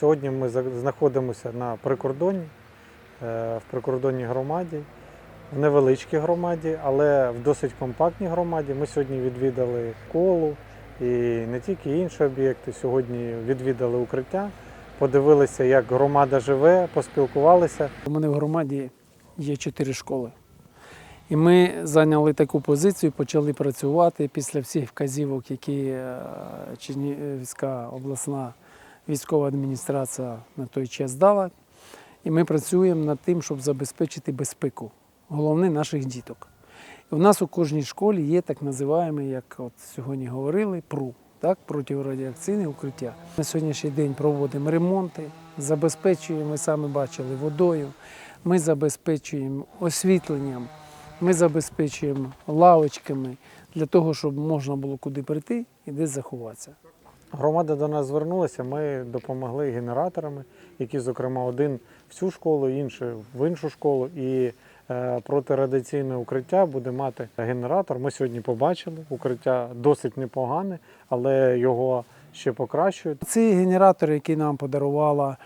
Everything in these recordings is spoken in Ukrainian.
Сьогодні ми знаходимося на прикордонні, е, в прикордонній громаді, в невеличкій громаді, але в досить компактній громаді. Ми сьогодні відвідали колу і не тільки інші об'єкти. Сьогодні відвідали укриття, подивилися, як громада живе, поспілкувалися. У мене в громаді є чотири школи. І ми зайняли таку позицію, почали працювати після всіх вказівок, які е, Чернігівська обласна військова адміністрація на той час дала. І ми працюємо над тим, щоб забезпечити безпеку, головне наших діток. У нас у кожній школі є так називаємо, як от сьогодні говорили, ПРУ, так, протирадіаційне укриття. На сьогоднішній день проводимо ремонти, забезпечуємо, ви самі бачили, водою, ми забезпечуємо освітленням, ми забезпечуємо лавочками для того, щоб можна було куди прийти і десь заховатися. Громада до нас звернулася, ми допомогли генераторами, які, зокрема, один в цю школу, інший в іншу школу. І е, протирадіаційне укриття буде мати генератор. Ми сьогодні побачили, укриття досить непогане, але його ще покращують. Ці генератори, які нам подарувала,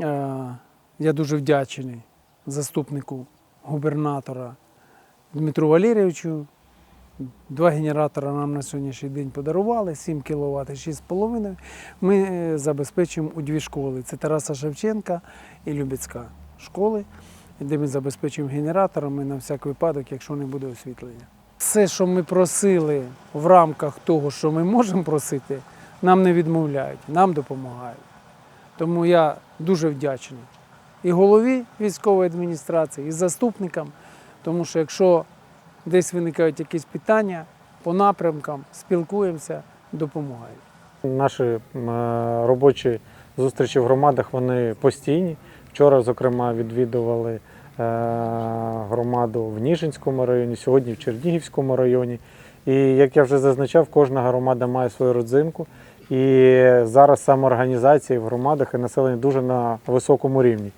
е, я дуже вдячний заступнику губернатора Дмитру Валерійовичу. Два генератори нам на сьогоднішній день подарували, 7 кВт і 6,5. Ми е, забезпечуємо у дві школи. Це Тараса Шевченка і Любецька школи, де ми забезпечуємо генераторами на всяк випадок, якщо не буде освітлення. Все, що ми просили в рамках того, що ми можемо просити, нам не відмовляють, нам допомагають. Тому я дуже вдячний і голові військової адміністрації, і заступникам, тому що якщо десь виникають якісь питання по напрямкам, спілкуємося, допомагають. Наші е, робочі зустрічі в громадах вони постійні. Вчора, зокрема, відвідували е, громаду в Ніжинському районі, сьогодні в Чернігівському районі. І як я вже зазначав, кожна громада має свою родзинку. І зараз самоорганізації в громадах і населення дуже на високому рівні.